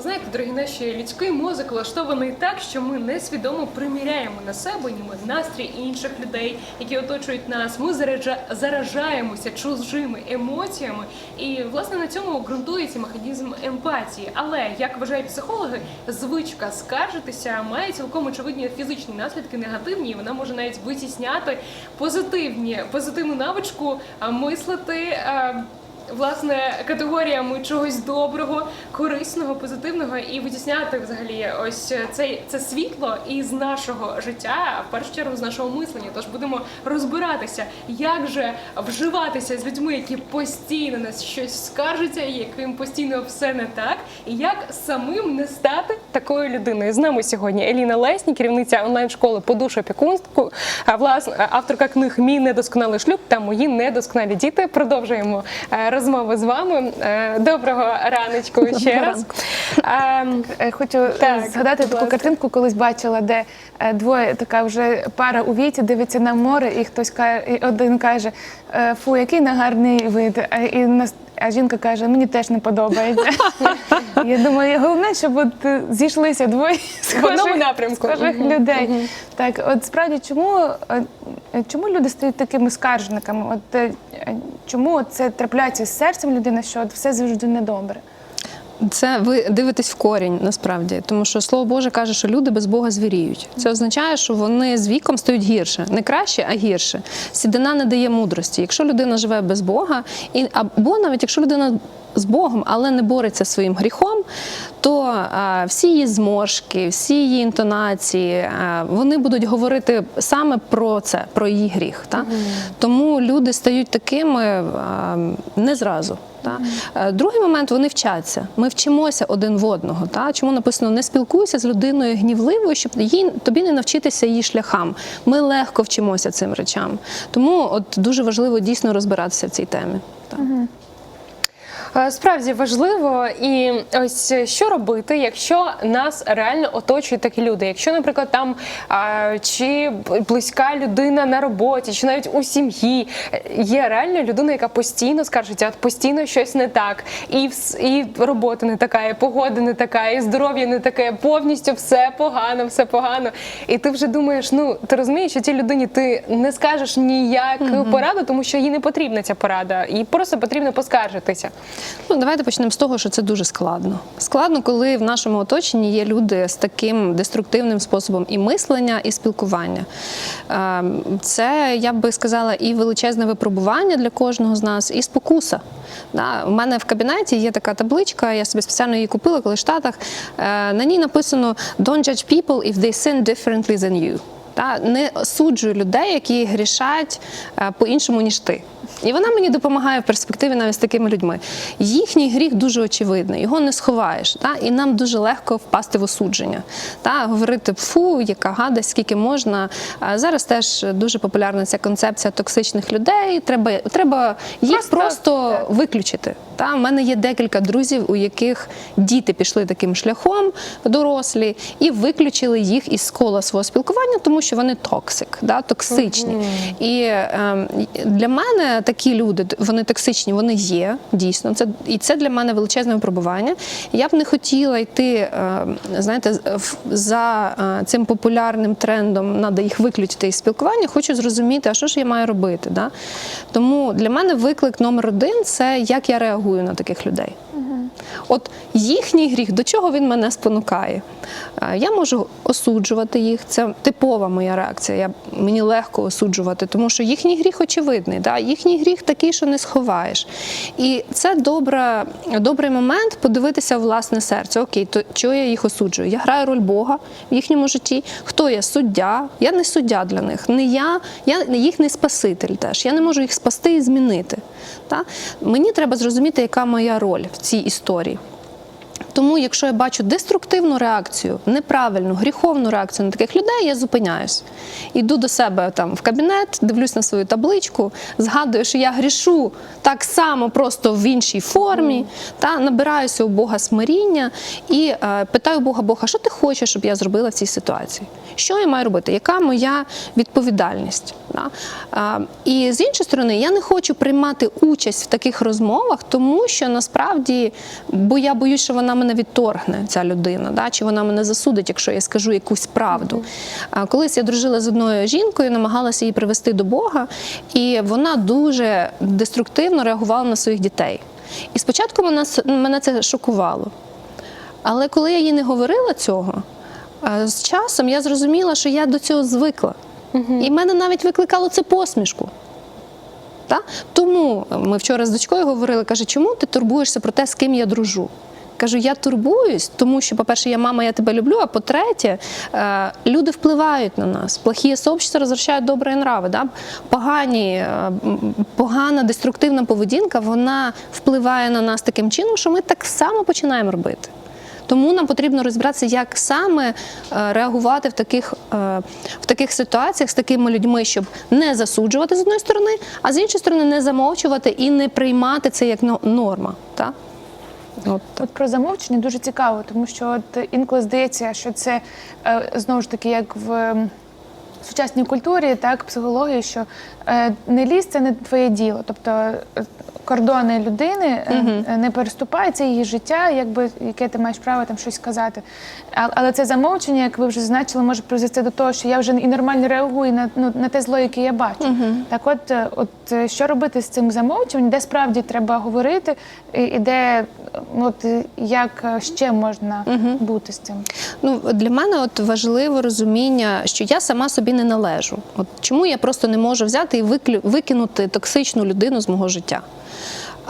Знаєте, дорогі наші людський мозок влаштований так, що ми несвідомо приміряємо на себе ніби настрій інших людей, які оточують нас. Ми заража- заражаємося чужими емоціями, і власне на цьому ґрунтується механізм емпатії. Але як вважають психологи, звичка скаржитися має цілком очевидні фізичні наслідки, негативні. і Вона може навіть витісняти позитивні позитивну навичку мислити. Власне категоріями чогось доброго, корисного, позитивного і витісняти взагалі ось це, це світло із нашого життя, в першу чергу з нашого мислення. Тож будемо розбиратися, як же вживатися з людьми, які постійно нас щось скаржаться, яким постійно все не так, і як самим не стати такою людиною. З нами сьогодні Еліна Лесні, керівниця онлайн-школи по душу опікунству, власне авторка книг Мій недосконалий шлюб та мої недосконалі діти. Продовжуємо е, розмову з вами. Е, Доброго раночку ще раз. Ем, Е, Хочу е, Так, згадати таку картинку, колись бачила, де двоє така вже пара у віці дивиться на море, і хтось каже, один каже: Фу, який негарний вид. А, і а жінка каже, мені теж не подобається. Я думаю, головне, щоб от зійшлися двоє схожих, напрямку. схожих людей. Так, от справді, чому, чому люди стають такими скаржниками? От е, е, чому це трапляється з серцем людини, що от все завжди недобре? Це ви дивитесь в корінь насправді, тому що слово Боже каже, що люди без Бога звіріють. Це означає, що вони з віком стають гірше, не краще, а гірше. Сідина не дає мудрості. Якщо людина живе без Бога, і або навіть якщо людина з Богом, але не бореться своїм гріхом, то всі її зморшки, всі її інтонації, вони будуть говорити саме про це, про її гріх. Та? Тому люди стають такими не зразу. Та? Е, Другий момент вони вчаться. Ми вчимося один в одного. Та? Чому написано не спілкуйся з людиною гнівливою, щоб їй, тобі не навчитися її шляхам. Ми легко вчимося цим речам. Тому от дуже важливо дійсно розбиратися в цій темі. Так. Е, Справді важливо, і ось що робити, якщо нас реально оточують такі люди. Якщо, наприклад, там чи близька людина на роботі, чи навіть у сім'ї е, є реально людина, яка постійно скаржиться, от постійно щось не так, і і робота не така, і погода не така, і здоров'я не таке, повністю все погано, все погано. І ти вже думаєш, ну ти розумієш, що цій людині ти не скажеш ніяку пораду, тому що їй не потрібна ця порада, їй просто потрібно поскаржитися. Ну, давайте почнемо з того, що це дуже складно. Складно, коли в нашому оточенні є люди з таким деструктивним способом і мислення, і спілкування. Ем, Це, я би сказала, і величезне випробування для кожного з нас, і спокуса. У мене в кабінеті є така табличка, я собі спеціально її купила, коли в Штатах. Е, На ній написано «Don't judge people if they sin differently than you». Не осуджуй людей, які грішать е, по-іншому, ніж ти. І вона мені допомагає в перспективі навіть з такими людьми. Їхній гріх дуже очевидний, його не сховаєш. Та? І нам дуже легко впасти в осудження. Та? Говорити фу, яка гадость, скільки можна. А зараз теж дуже популярна ця концепція токсичних людей. Треба, треба їх Просто, просто, так. виключити. Та? У мене є декілька друзів, у яких діти пішли таким шляхом, дорослі, і виключили їх із кола свого спілкування, тому що вони токсик, да? токсичні. І ем, для мене такі люди, вони токсичні, вони є дійсно. Це і це для мене величезне випробування. Я б не хотіла йти, ем, знаєте, за е, цим популярним трендом, треба їх виключити із спілкування. Хочу зрозуміти, а що ж я маю робити. Да? Тому для мене виклик номер один це як я реагую на таких людей. От їхній гріх, до чого він мене спонукає? Е, Я можу осуджувати їх, це типова моя реакція. Я, мені легко осуджувати, тому що їхній гріх очевидний. Да? Їхній гріх такий, що не сховаєш. І це добра, добрий момент подивитися в власне серце. Окей, то чого я їх осуджую? Я граю роль Бога в їхньому житті. Хто я? Суддя? Я не суддя для них. Не я, я їх не спаситель теж. Я не можу їх спасти і змінити. Та? Мені треба зрозуміти, яка моя роль в цій історії. Тому, якщо я бачу деструктивну реакцію, неправильну, гріховну реакцію на таких людей, я зупиняюсь. Іду до себе там в кабінет, дивлюсь на свою табличку, згадую, що я грішу так само, просто в іншій формі, та набираюся у Бога смиріння і е, питаю Бога, Бога, що ти хочеш, щоб я зробила в цій ситуації? Що я маю робити? Яка моя відповідальність? Да? А, і з іншої сторони, я не хочу приймати участь в таких розмовах, тому що насправді, бо я боюсь, що вона мене мене відторгне ця людина, да? чи вона мене засудить, якщо я скажу якусь правду. Колись я дружила з одною жінкою, намагалася її привести до Бога, і вона дуже деструктивно реагувала на своїх дітей. І спочатку мене, мене це шокувало. Але коли я їй не говорила цього, з часом я зрозуміла, що я до цього звикла. І в мене навіть викликало це посмішку. Та? Тому ми вчора з дочкою говорили, каже, чому ти турбуєшся про те, з ким я дружу? Кажу, я турбуюсь, тому що, по-перше, я мама, я тебе люблю, а по-третє, е, люди впливають на нас. Плохі сообщества розвращають добрі нрави. Да? Погані, е, погана деструктивна поведінка, вона впливає на нас таким чином, що ми так само починаємо робити. Тому нам потрібно розібратися, як саме е, реагувати в таких, в таких ситуаціях з такими людьми, щоб не засуджувати з одної сторони, а з іншої сторони не замовчувати і не приймати це як норма. Так? От. От про замовчення дуже цікаво, тому що от інколи здається, що це е, знову ж таки як в сучасній культурі, так, психології, що е, не лізь це не твоє діло. Тобто е, кордони людини е, не переступаються її життя, якби яке ти маєш право там щось сказати. Але це замовчення, як ви вже зазначили, може призвести до того, що я вже і нормально реагую на, ну, на те зло, яке я бачу. Так от, от що робити з цим замовчуванням, де справді треба говорити, і, і де ну, от, як ще можна бути з цим? Ну, для мене от важливо розуміння, що я сама собі не належу. От чому я просто не можу взяти і викинути токсичну людину з мого життя.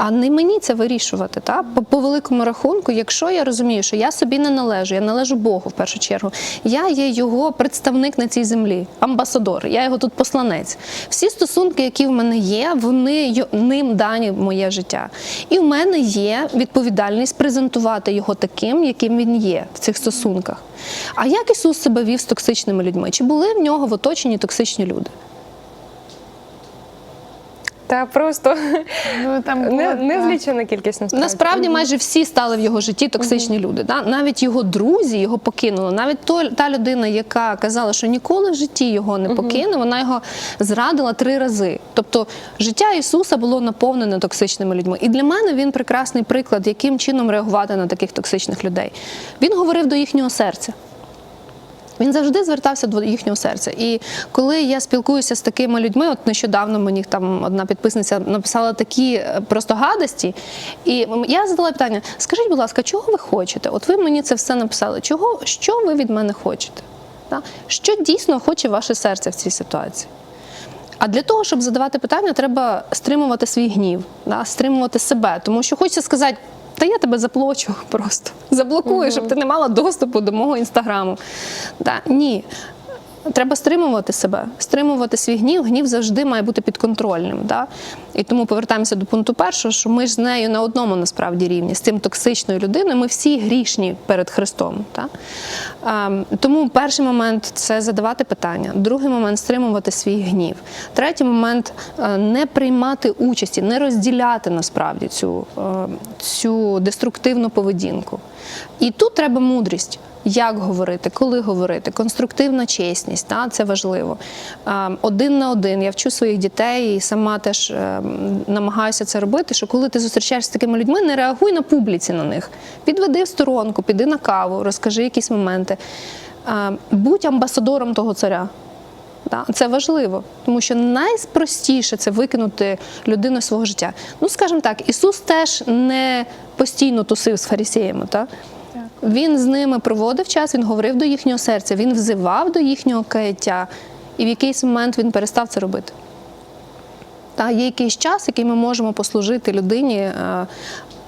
А не мені це вирішувати. Та? По, по великому рахунку, якщо я розумію, що я собі не належу, я належу Богу в першу чергу. Я є його представник на цій землі, амбасадор, я його тут посланець. Всі стосунки, які в мене є, вони ним дані моє життя. І в мене є відповідальність презентувати його таким, яким він є в цих стосунках. А як Ісус себе вів з токсичними людьми? Чи були в нього в оточенні токсичні люди? Та просто Ну, там не, було, незлічена кількість насправді. Насправді майже всі стали в його житті токсичні люди. Да? Навіть його друзі його покинули. Навіть той, та людина, яка казала, що ніколи в житті його не покине, вона його зрадила три рази. Тобто життя Ісуса було наповнене токсичними людьми. І для мене він прекрасний приклад, яким чином реагувати на таких токсичних людей. Він говорив до їхнього серця. Він завжди звертався до їхнього серця. І коли я спілкуюся з такими людьми, от нещодавно мені там одна підписниця написала такі е, просто гадості, і я задала питання: скажіть, будь ласка, чого ви хочете? От ви мені це все написали. Чого, що ви від мене хочете? Що дійсно хоче ваше серце в цій ситуації? А для того, щоб задавати питання, треба стримувати свій гнів, стримувати себе. Тому що хочеться сказати, та я тебе заплачу просто, заблокую, щоб ти не мала доступу до мого інстаграму. Та, Ні. Треба стримувати себе, стримувати свій гнів. Гнів завжди має бути підконтрольним. Да? І тому повертаємося до пункту першого, що ми ж з нею на одному насправді рівні, з цим токсичною людиною. Ми всі грішні перед Христом. Да? Тому перший момент це задавати питання, другий момент стримувати свій гнів. Третій момент е, не приймати участі, не розділяти насправді цю, е, цю деструктивну поведінку. І тут треба мудрість. Як говорити, коли говорити, конструктивна чесність, та, це важливо. Один на один. Я вчу своїх дітей і сама теж е, намагаюся це робити. Що коли ти зустрічаєшся з такими людьми, не реагуй на публіці на них. Підведи в сторонку, піди на каву, розкажи якісь моменти. Будь амбасадором того царя. Це важливо, тому що найпростіше це викинути людину з свого життя. Ну, скажімо так, Ісус теж не постійно тусив з фарисеями. Так? Він з ними проводив час, він говорив до їхнього серця, він взивав до їхнього каяття, і в якийсь момент він перестав це робити. Та є якийсь час, який ми можемо послужити людині. е,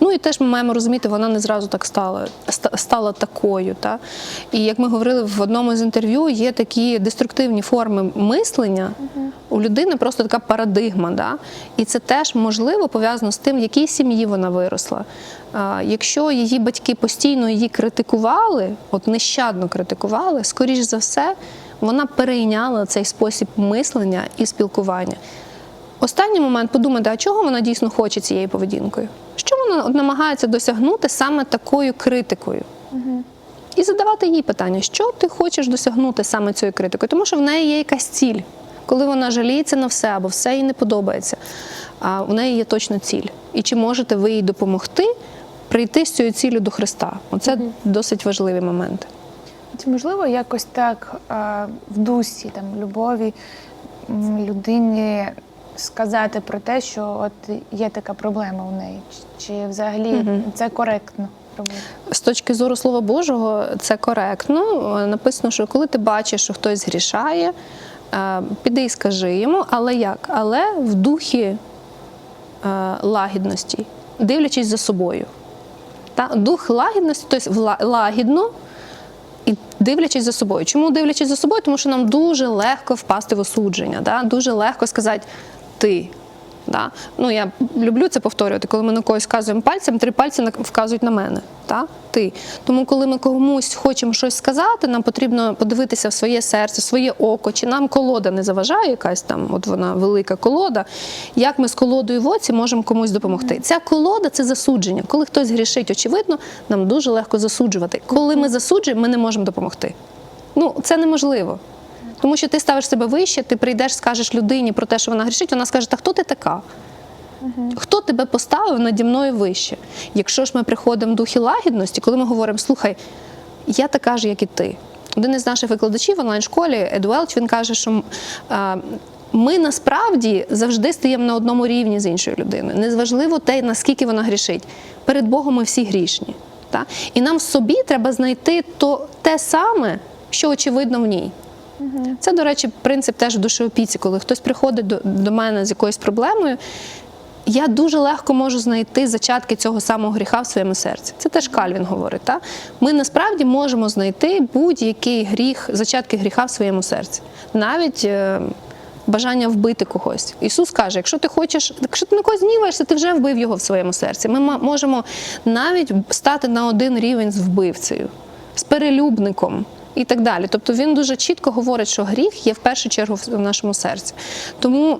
Ну і теж ми маємо розуміти, вона не зразу так стала стала такою. Та? І як ми говорили в одному з інтерв'ю, є такі деструктивні форми мислення. У людини просто така парадигма. Да? І це теж можливо пов'язано з тим, в якій сім'ї вона виросла. Якщо її батьки постійно її критикували, от нещадно критикували, скоріш за все, вона перейняла цей спосіб мислення і спілкування. Останній момент подумати, а чого вона дійсно хоче цією поведінкою? Що вона намагається досягнути саме такою критикою? І задавати їй питання, що ти хочеш досягнути саме цією критикою, тому що в неї є якась ціль. Коли вона жаліється на все або все їй не подобається, а у неї є точно ціль. І чи можете ви їй допомогти прийти з цією ціллю до Христа. Оце досить важливі моменти. Чи можливо якось так в дусі, там, любові людині сказати про те, що от є така проблема у неї? Чи, взагалі це коректно? З точки зору Слова Божого, це коректно. Е, Написано, що коли ти бачиш, що хтось грішає, піди і скажи йому, але як? Але в духі е, лагідності, дивлячись за собою. Дух лагідності, тобто лагідно і дивлячись за собою. Чому дивлячись за собою? Тому що нам дуже легко впасти в осудження, дуже легко сказати ти. Да? Ну, я люблю це повторювати, коли ми на когось вказуємо пальцем, три пальці вказують на мене. Та? Ти. Тому, коли ми комусь хочемо щось сказати, нам потрібно подивитися в своє серце, в своє око, чи нам колода не заважає, якась там, от вона велика колода. Як ми з колодою в оці можемо комусь допомогти? Ця колода це засудження. Коли хтось грішить, очевидно, нам дуже легко засуджувати. Коли ми засуджуємо, ми не можемо допомогти. Ну, це неможливо. Тому що ти ставиш себе вище, ти прийдеш, скажеш людині про те, що вона грішить, вона скаже, та хто ти така? Хто тебе поставив наді мною вище? Якщо ж ми приходимо в духі лагідності, коли ми говоримо, слухай, я така ж, як і ти. Один із наших викладачів в онлайн-школі Едуелч, він каже, що а, ми насправді завжди стаємо на одному рівні з іншою людиною. Незважливо те, наскільки вона грішить. Перед Богом ми всі грішні. Та? І нам в собі треба знайти то, те саме, що очевидно в ній. Це, до речі, принцип теж в душеопіці, коли хтось приходить до, до мене з якоюсь проблемою. Я дуже легко можу знайти зачатки цього самого гріха в своєму серці. Це теж Кальвін говорить. Та? Ми насправді можемо знайти будь-який гріх, зачатки гріха в своєму серці, навіть е, бажання вбити когось. Ісус каже: якщо ти хочеш, якщо ти на когось гніваєшся, ти вже вбив його в своєму серці. Ми можемо навіть стати на один рівень з вбивцею, з перелюбником. І так далі. Тобто він дуже чітко говорить, що гріх є в першу чергу в нашому серці. Тому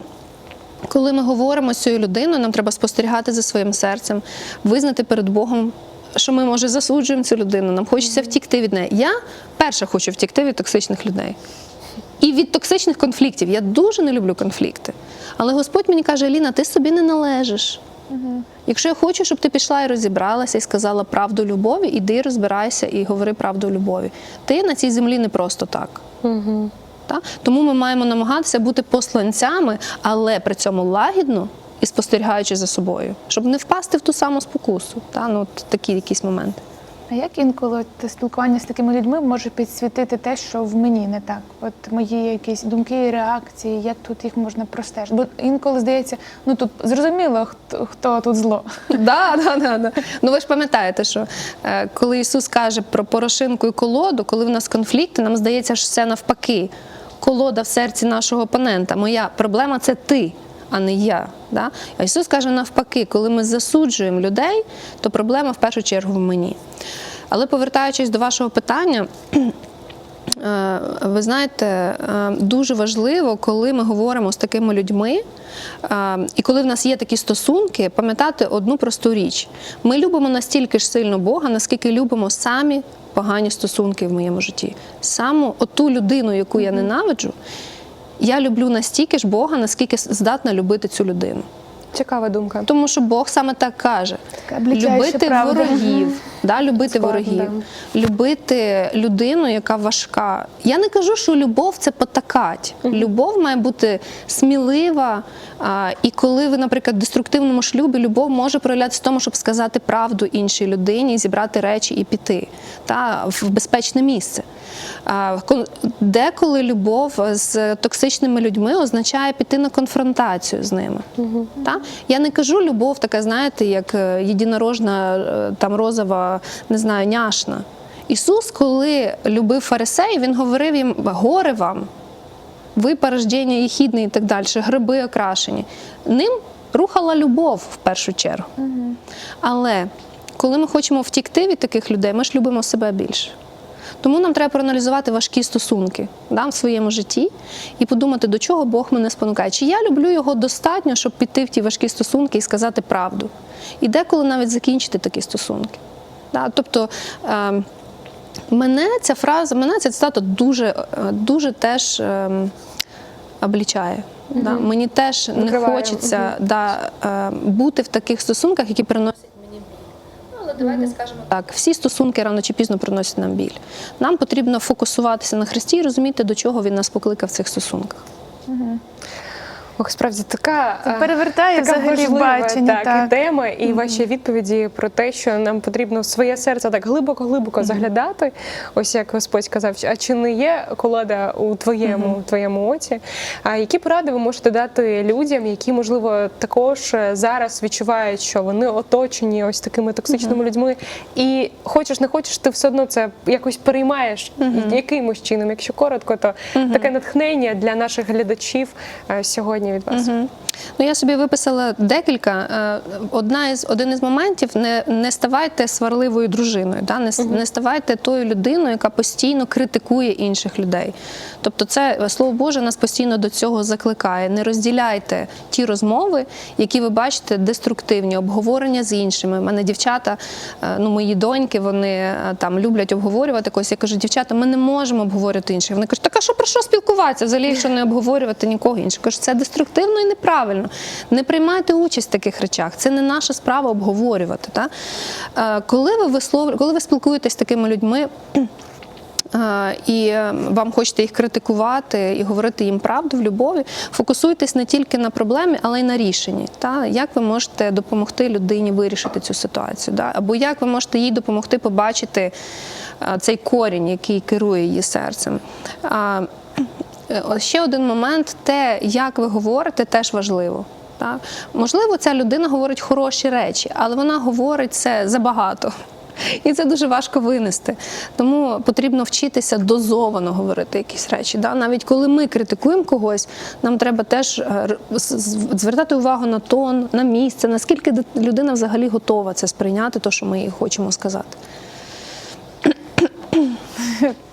коли ми говоримо з цією людиною, нам треба спостерігати за своїм серцем, визнати перед Богом, що ми, може, засуджуємо цю людину, нам хочеться втікти від неї. Я перша хочу втікти від токсичних людей. І від токсичних конфліктів. Я дуже не люблю конфлікти. Але Господь мені каже: Аліна, ти собі не належиш. Якщо я хочу, щоб ти пішла і розібралася і сказала правду любові, іди розбирайся і говори правду любові. Ти на цій землі не просто так. Та? Тому ми маємо намагатися бути посланцями, але при цьому лагідно і спостерігаючи за собою, щоб не впасти в ту саму спокусу. Та? Ну, от такі якісь моменти. А як інколи те спілкування з такими людьми може підсвітити те, що в мені не так? От мої якісь думки і реакції, як тут їх можна простежити? Бо інколи здається, ну тут зрозуміло, хто, хто тут зло. Да, да, да, да. Ну ви ж пам'ятаєте, що е, коли Ісус каже про порошинку і колоду, коли в нас конфлікти, нам здається, що це навпаки. Колода в серці нашого опонента. Моя проблема це ти, а не я. Да? А Ісус каже навпаки, коли ми засуджуємо людей, то проблема в першу чергу в мені. Але повертаючись до вашого питання, Е, Ви знаєте, е, дуже важливо, коли ми говоримо з такими людьми, е, і коли в нас є такі стосунки, пам'ятати одну просту річ: ми любимо настільки ж сильно Бога, наскільки любимо самі погані стосунки в моєму житті. Саму оту людину, яку я ненавиджу, я люблю настільки ж Бога, наскільки здатна любити цю людину. Цікава думка. Тому що Бог саме так каже: Така любити правда. ворогів, да, любити Складно, ворогів, любити людину, яка важка. Я не кажу, що любов це потакать. Любов має бути смілива. А, і коли ви, наприклад, в деструктивному шлюбі, любов може проявлятися в тому, щоб сказати правду іншій людині, зібрати речі і піти та, в безпечне місце. А, Деколи любов з токсичними людьми означає піти на конфронтацію з ними. Та? Я не кажу любов, така, знаєте, як е, єдинорожна е, там розова, не знаю, няшна. Ісус, коли любив фарисеїв, він говорив їм: горе вам, ви порождення єхідне і так далі, гриби окрашені. Ним рухала любов в першу чергу. Але коли ми хочемо втікти від таких людей, ми ж любимо себе більше. Тому нам треба проаналізувати важкі стосунки да, в своєму житті і подумати, до чого Бог мене спонукає. Чи я люблю його достатньо, щоб піти в ті важкі стосунки і сказати правду. І деколи навіть закінчити такі стосунки. Да, тобто е, мене ця фраза, мене ця цитата дуже, е, дуже теж е, облічає. Да. Мені теж не Викриває. хочеться да, е, бути в таких стосунках, які приносять. Але давайте скажемо так, всі стосунки рано чи пізно приносять нам біль. Нам потрібно фокусуватися на Христі і розуміти, до чого він нас покликав в цих стосунках. Ох, справді така Це перевертає така взагалі важлива, бачення. так, Так, і тема, і ваші відповіді про те, що нам потрібно в своє серце так глибоко-глибоко заглядати. Ось як Господь сказав, а чи не є колода у твоєму, твоєму оці? А які поради ви можете дати людям, які можливо також е, зараз відчувають, що вони оточені ось такими токсичними людьми, і хочеш не хочеш, ти все одно це якось переймаєш якимось чином. Якщо коротко, то таке натхнення для наших глядачів е, сьогодні від вас. Мгм. Ну, я собі виписала декілька. Е, Одна із, один із моментів не, не ставайте сварливою дружиною, да? не, не ставайте тою людиною, яка постійно критикує інших людей. Тобто, це е, слово Боже нас постійно до цього закликає. Не розділяйте ті розмови, які ви бачите деструктивні, обговорення з іншими. У мене дівчата, е, ну мої доньки, вони там люблять обговорювати когось. Я кажу, дівчата, ми не можемо обговорювати інших. Вони кажуть, так а що про що спілкуватися? Взагалі, якщо не обговорювати нікого іншого. Кажу, це деструктивно і неправильно. Не приймайте участь в таких речах. Це не наша справа обговорювати. Та? Е, Коли ви вислов... коли ви спілкуєтесь з такими людьми. е, І е, вам хочете їх критикувати і говорити їм правду в любові, фокусуйтесь не тільки на проблемі, але й на рішенні. Та? Як ви можете допомогти людині вирішити цю ситуацію? Да? Або як ви можете їй допомогти побачити цей корінь, який керує її серцем? Е, Ще один момент: те, як ви говорите, теж важливо. Так? Можливо, ця людина говорить хороші речі, але вона говорить це забагато. І це дуже важко винести. Тому потрібно вчитися дозовано говорити якісь речі. Да? Навіть коли ми критикуємо когось, нам треба теж е, звертати увагу на тон, на місце, наскільки людина взагалі готова це сприйняти, то, що ми їй хочемо сказати.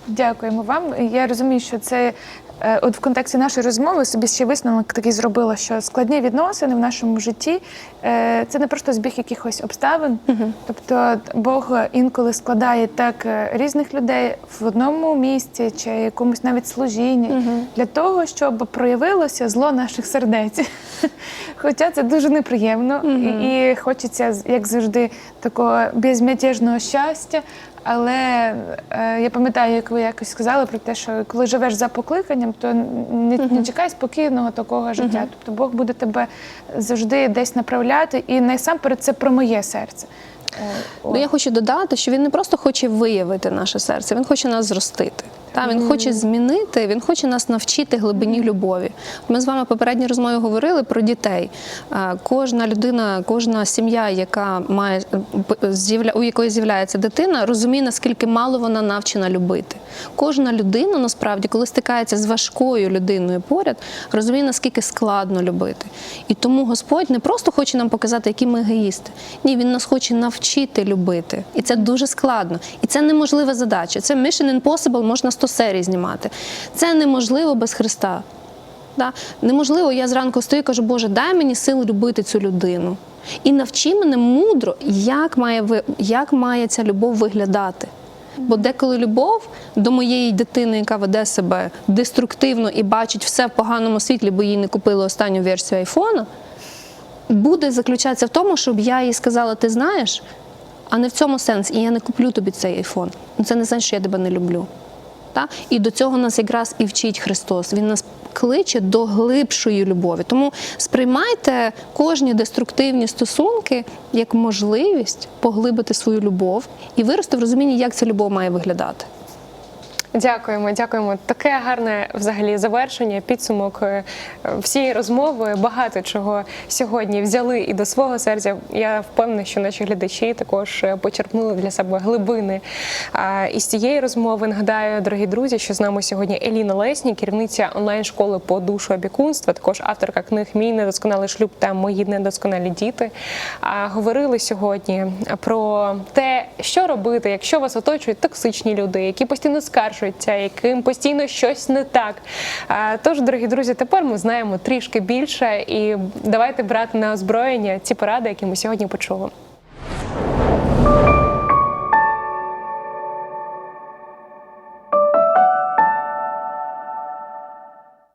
Дякуємо вам. Я розумію, що це е, от в контексті нашої розмови собі ще висновок такий зробила, що складні відносини в нашому житті е, це не просто збіг якихось обставин. Тобто Бог інколи складає так е, різних людей в одному місці чи якомусь навіть служінні для того, щоб проявилося зло наших сердець. Хоча це дуже неприємно, і, і хочеться, як завжди, такого безмятежного щастя. Але е, я пам'ятаю, як ви якось сказали про те, що коли живеш за покликанням, то не, не чекай спокійного такого життя. Тобто Бог буде тебе завжди десь направляти, і найсамперед це про моє серце. Ну, я хочу додати, що він не просто хоче виявити наше серце, він хоче нас зростити. Та, він хоче змінити, він хоче нас навчити глибині любові. Ми з вами в попередній розмові говорили про дітей. Кожна людина, кожна сім'я, яка має у якої з'являється дитина, розуміє, наскільки мало вона навчена любити. Кожна людина, насправді, коли стикається з важкою людиною поряд, розуміє, наскільки складно любити. І тому Господь не просто хоче нам показати, які ми егоїсти. Ні, він нас хоче навчити любити. І це дуже складно. І це неможлива задача. Це Mission Impossible, можна 100 серій знімати. Це неможливо без Христа. Да? Неможливо, я зранку стою і кажу, Боже, дай мені сил любити цю людину. І навчи мене мудро, як має, як має ця любов виглядати. Бо деколи любов до моєї дитини, яка веде себе деструктивно і бачить все в поганому світлі, бо їй не купили останню версію айфона, буде заключатися в тому, щоб я їй сказала, ти знаєш, а не в цьому сенс, і я не куплю тобі цей айфон. Ну це не значить, що я тебе не люблю. Та? І до цього нас якраз і вчить Христос. Він нас кличе до глибшої любові. Тому сприймайте кожні деструктивні стосунки як можливість поглибити свою любов і вирости в розумінні, як ця любов має виглядати. Дякуємо, дякуємо. Таке гарне взагалі завершення, підсумок е, всієї розмови. Багато чого сьогодні взяли і до свого серця. Я впевнена, що наші глядачі також е, почерпнули для себе глибини. Із цієї розмови нагадаю, дорогі друзі, що з нами сьогодні Еліна Лесні, керівниця онлайн-школи по душу опікунства, також авторка книг Мій недосконалий шлюб та мої недосконалі діти. А, Говорили сьогодні про те, що робити, якщо вас оточують токсичні люди, які постійно скаржуються, яким постійно щось не так. Тож, дорогі друзі, тепер ми знаємо трішки більше і давайте брати на озброєння ці поради, які ми сьогодні почули.